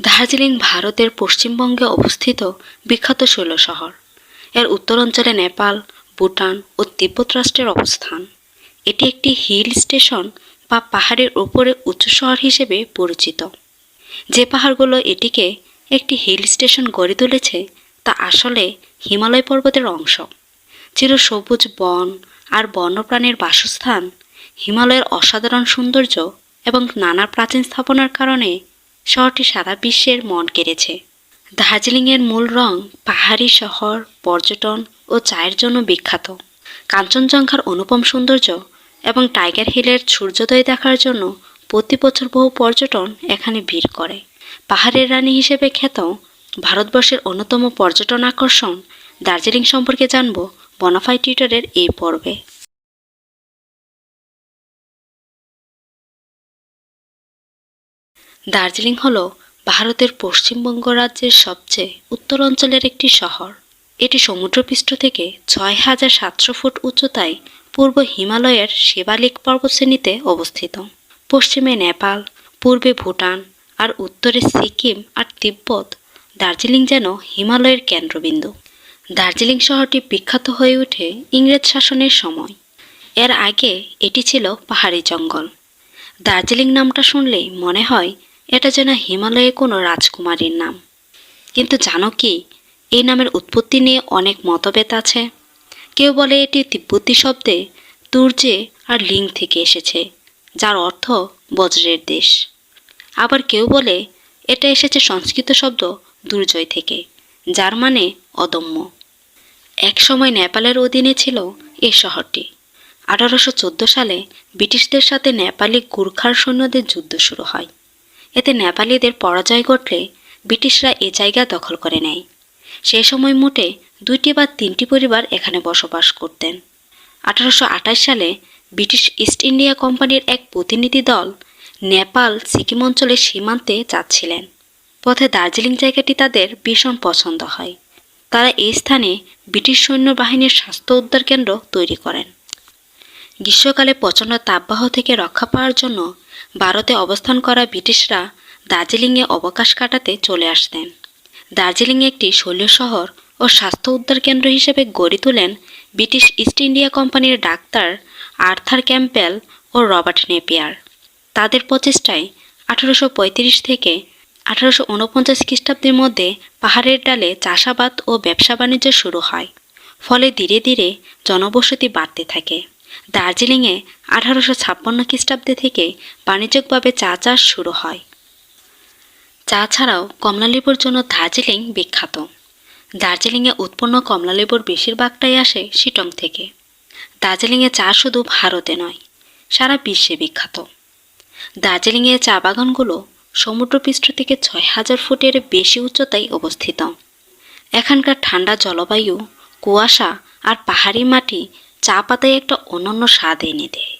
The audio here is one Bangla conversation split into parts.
দার্জিলিং ভারতের পশ্চিমবঙ্গে অবস্থিত বিখ্যাত শৈল শহর। এর উত্তরাঞ্চলে নেপাল, ভুটান ও তিব্বত রাষ্ট্রের অবস্থান। এটি একটি হিল স্টেশন বা পাহাড়ের ওপরে উঁচু শহর হিসেবে পরিচিত। যে পাহাড়গুলো এটিকে একটি হিল স্টেশন গড়ে তুলেছে, তা আসলে হিমালয় পর্বতের অংশ। চির সবুজ বন আর বন্যপ্রাণীর বাসস্থান হিমালয়ের অসাধারণ সৌন্দর্য এবং নানা প্রাচীন স্থাপনার কারণে শহরটি সারা বিশ্বের মন কেড়েছে। দার্জিলিংয়ের মূল রং পাহাড়ি শহর, পর্যটন ও চায়ের জন্য বিখ্যাত। কাঞ্চনজঙ্ঘার অনুপম সৌন্দর্য এবং টাইগার হিলের সূর্যোদয় দেখার জন্য প্রতি বছর বহু পর্যটন এখানে ভিড় করে। পাহাড়ের রানী হিসেবে খ্যাত ভারতবর্ষের অন্যতম পর্যটন আকর্ষণ দার্জিলিং সম্পর্কে জানব বনাফাই টিউটরের এই পর্বে। দার্জিলিং হল ভারতের পশ্চিমবঙ্গ রাজ্যের সবচেয়ে উত্তর অঞ্চলের একটি শহর। এটি সমুদ্রপৃষ্ঠ থেকে ছয় হাজার সাতশো ফুট উচ্চতায় পূর্ব হিমালয়ের শিবালিক পর্বতশ্রেণীতে অবস্থিত। পশ্চিমে নেপাল, পূর্বে ভুটান আর উত্তরে সিকিম আর তিব্বত দার্জিলিং যেন হিমালয়ের কেন্দ্রবিন্দু। দার্জিলিং শহরটি বিখ্যাত হয়ে ওঠে ইংরেজ শাসনের সময়। এর আগে এটি ছিল পাহাড়ি জঙ্গল। দার্জিলিং নামটা শুনলেই মনে হয় এটা যেন হিমালয়ে কোনো রাজকুমারীর নাম। কিন্তু জানো কি, এই নামের উৎপত্তি নিয়ে অনেক মতভেদ আছে। কেউ বলে এটি তিব্বতী শব্দে তুর্যে আর লিং থেকে এসেছে, যার অর্থ বজ্রের দেশ। আবার কেউ বলে এটা এসেছে সংস্কৃত শব্দ দুর্জয় থেকে, যার মানে অদম্য। একসময় নেপালের অধীনে ছিল এই শহরটি। আঠারোশো চোদ্দ সালে ব্রিটিশদের সাথে নেপালি গুর্খার সৈন্যদের যুদ্ধ শুরু হয়। এতে নেপালিদের পরাজয় ঘটলে ব্রিটিশরা এ জায়গা দখল করে নেয়। সেই সময় মোটে দুইটি বা তিনটি পরিবার এখানে বসবাস করতেন। আঠারোশো আঠাশ সালে ব্রিটিশ ইস্ট ইন্ডিয়া কোম্পানির এক প্রতিনিধি দল নেপাল সিকিম অঞ্চলের সীমান্তে যাচ্ছিলেন। পথে দার্জিলিং জায়গাটি তাদের ভীষণ পছন্দ হয়। তারা এই স্থানে ব্রিটিশ সৈন্যবাহিনীর স্বাস্থ্য উদ্ধার কেন্দ্র তৈরি করেন। গ্রীষ্মকালে প্রচণ্ড তাপবাহ থেকে রক্ষা পাওয়ার জন্য ভারতে অবস্থান করা ব্রিটিশরা দার্জিলিংয়ে অবকাশ কাটাতে চলে আসতেন। দার্জিলিং একটি শৈল শহর ও স্বাস্থ্য উদ্ধার কেন্দ্র হিসেবে গড়ে তোলেন ব্রিটিশ ইস্ট ইন্ডিয়া কোম্পানির ডাক্তার আর্থার ক্যাম্পেল ও রবার্ট নেপিয়ার। তাদের প্রচেষ্টায় আঠারোশো পঁয়ত্রিশ থেকে আঠারোশো উনপঞ্চাশ খ্রিস্টাব্দের মধ্যে পাহাড়ের ডালে চাষাবাদ ও ব্যবসা বাণিজ্য শুরু হয়, ফলে ধীরে ধীরে জনবসতি বাড়তে থাকে। দার্জিলিংয়ে আঠারোশো ছাপ্পান্ন খ্রিস্টাব্দে থেকে বাণিজ্যিকভাবে চা চাষ শুরু হয়। চা ছাড়াও কমলালেবুর জন্য দার্জিলিং বিখ্যাত। দার্জিলিংয়ে উৎপন্ন কমলালেবুর বেশিরভাগটাই আসে শিটং থেকে। দার্জিলিংয়ে চা শুধু ভারতে নয়, সারা বিশ্বে বিখ্যাত। দার্জিলিংয়ে চা বাগানগুলো সমুদ্রপৃষ্ঠ থেকে ছয় হাজার ফুটের বেশি উচ্চতায় অবস্থিত। এখানকার ঠান্ডা জলবায়ু, কুয়াশা আর পাহাড়ি মাটি চা পাতায় একটা অনন্য স্বাদ এনে দেয়।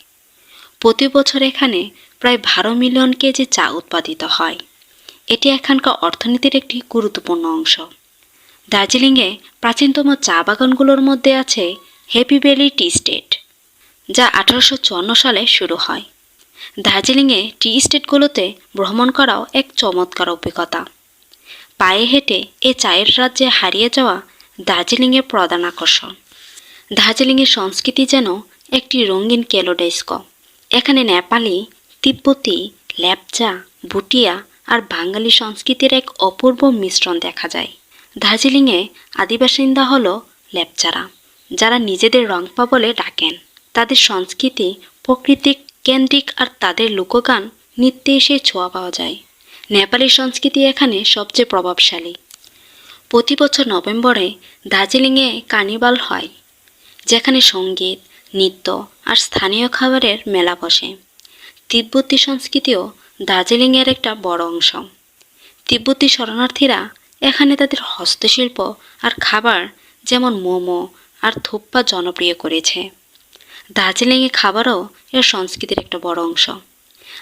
প্রতি বছর এখানে প্রায় বারো মিলিয়ন কেজি চা উৎপাদিত হয়। এটি এখানকার অর্থনীতির একটি গুরুত্বপূর্ণ অংশ। দার্জিলিংয়ে প্রাচীনতম চা বাগানগুলোর মধ্যে আছে হ্যাপি ভ্যালি টি স্টেট, যা আঠারোশো চুয়ান্ন সালে শুরু হয়। দার্জিলিংয়ে টি স্টেটগুলোতে ভ্রমণ করাও এক চমৎকার অভিজ্ঞতা। পায়ে হেঁটে এ চায়ের রাজ্যে হারিয়ে যাওয়া দার্জিলিংয়ের প্রধান আকর্ষণ। দার্জিলিংয়ের সংস্কৃতি যেন একটি রঙিন কেলোডেস্ক এখানে নেপালি, তিব্বতি, ল্যাপচা, ভুটিয়া আর বাঙালি সংস্কৃতির এক অপূর্ব মিশ্রণ দেখা যায়। দার্জিলিংয়ে আদিবাসিন্দা হল ল্যাপচারা, যারা নিজেদের রংপা বলে ডাকেন। তাদের সংস্কৃতি প্রকৃতিক, কেন্দ্রিক আর তাদের লোকগান নৃত্যে এসে ছোঁয়া পাওয়া যায়। নেপালি সংস্কৃতি এখানে সবচেয়ে প্রভাবশালী। প্রতি বছর নভেম্বরে দার্জিলিংয়ে কার্নিভাল হয়। যেখানে সংগীত, নৃত্য আর স্থানীয় খাবারের মেলা বসে। তিব্বতী সংস্কৃতিও দার্জিলিংয়ের একটা বড় অংশ। তিব্বতী শরণার্থীরা এখানে তাদের হস্তশিল্প আর খাবার যেমন মোমো আর থুপ্পা জনপ্রিয় করেছে। দার্জিলিংয়ে খাবারও এর সংস্কৃতির একটা বড় অংশ।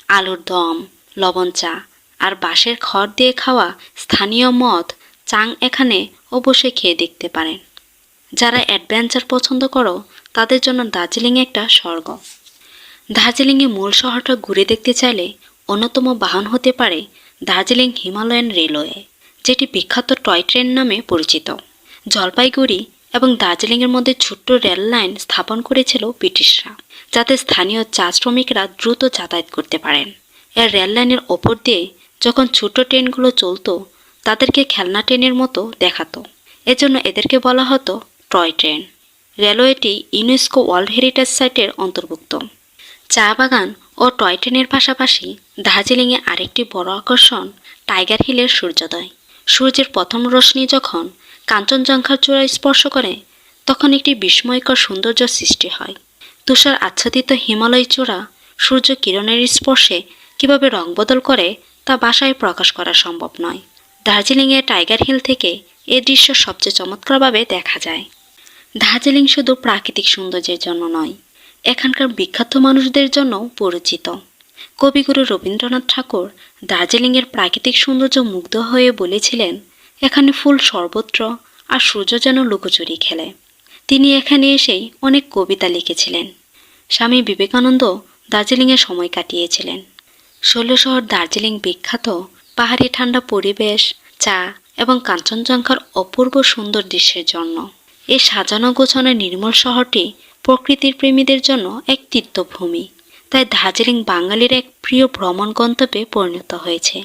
আলুর দম, লবণ চা আর বাঁশের খড় দিয়ে খাওয়া স্থানীয় মদ চাং এখানে অবশ্যই খেয়ে দেখতে পারেন। যারা অ্যাডভেঞ্চার পছন্দ করো, তাদের জন্য দার্জিলিং একটা স্বর্গ। দার্জিলিংয়ে মূল শহরটা ঘুরে দেখতে চাইলে অন্যতম বাহন হতে পারে দার্জিলিং হিমালয়ান রেলওয়ে, যেটি বিখ্যাত টয় ট্রেন নামে পরিচিত। জলপাইগুড়ি এবং দার্জিলিংয়ের মধ্যে ছোট্ট রেল লাইন স্থাপন করেছিল ব্রিটিশরা, যাতে স্থানীয় চা শ্রমিকরা দ্রুত যাতায়াত করতে পারেন। এর রেল লাইনের ওপর দিয়ে যখন ছোট ট্রেনগুলো চলতো, তাদেরকে খেলনা ট্রেনের মতো দেখাতো। এজন্য এদেরকে বলা হতো টয় ট্রেন। রেলওয়েটি ইউনেস্কো ওয়ার্ল্ড হেরিটেজ সাইটের অন্তর্ভুক্ত। চা বাগান ও টয় ট্রেনের পাশাপাশি দার্জিলিংয়ে আরেকটি বড় আকর্ষণ, টাইগার হিলের সূর্যোদয়। সূর্যের প্রথম রশ্মি যখন কাঞ্চনজঙ্ঘার চূড়ায় স্পর্শ করে, তখন একটি বিস্ময়কর সৌন্দর্য সৃষ্টি হয়। তুষার আচ্ছাদিত হিমালয় চূড়া সূর্য কিরণের স্পর্শে কীভাবে রং বদল করে, তা বাসায় প্রকাশ করা সম্ভব নয়। দার্জিলিংয়ের টাইগার হিল থেকে এ দৃশ্য সবচেয়ে চমৎকারভাবে দেখা যায়। দার্জিলিং শুধু প্রাকৃতিক সৌন্দর্যের জন্য নয়, এখানকার বিখ্যাত মানুষদের জন্যও পরিচিত। কবিগুরু রবীন্দ্রনাথ ঠাকুর দার্জিলিংয়ের প্রাকৃতিক সৌন্দর্য মুগ্ধ হয়ে বলেছিলেন, এখানে ফুল সর্বত্র আর সূর্য যেন লুকোচুরি খেলে। তিনি এখানে এসেই অনেক কবিতা লিখেছিলেন। স্বামী বিবেকানন্দ দার্জিলিংয়ে সময় কাটিয়েছিলেন। শৈলশহর দার্জিলিং বিখ্যাত, পাহাড়ি ঠান্ডা পরিবেশ, চা এবং কাঞ্চনজঙ্ঘার অপূর্ব সুন্দর দৃশ্যের জন্য। এই সাজানো গোছানো নির্মল শহরটি প্রকৃতির প্রেমীদের জন্য এক তীর্থভূমি। তাই দার্জিলিং বাঙালির এক প্রিয় ভ্রমণ গন্তব্যে পরিণত হয়েছে।